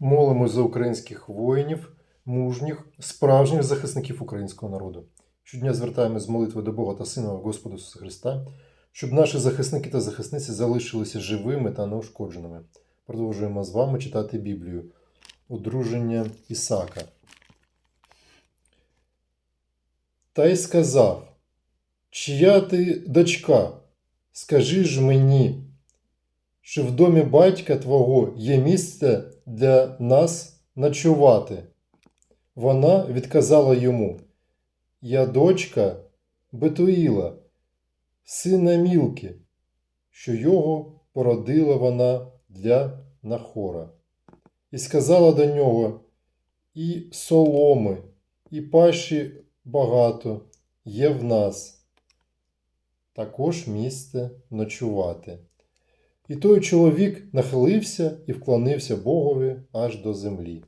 Молимось за українських воїнів, мужніх, справжніх захисників українського народу. Щодня звертаємось з молитви до Бога та Сина Господа Ісуса Христа, щоб наші захисники та захисниці залишилися живими та неушкодженими. Продовжуємо з вами читати Біблію. Одруження Ісака. Та й сказав: Чия ти дочка? Скажи ж мені, чи в домі батька твого є місце для нас ночувати? Вона відказала йому: Я дочка Бетуїла, сина Мілки, що його породила вона для Нахора. І сказала до нього: І соломи, і паші багато є в нас. Також місце ночувати. І той чоловік нахилився і вклонився Богові аж до землі.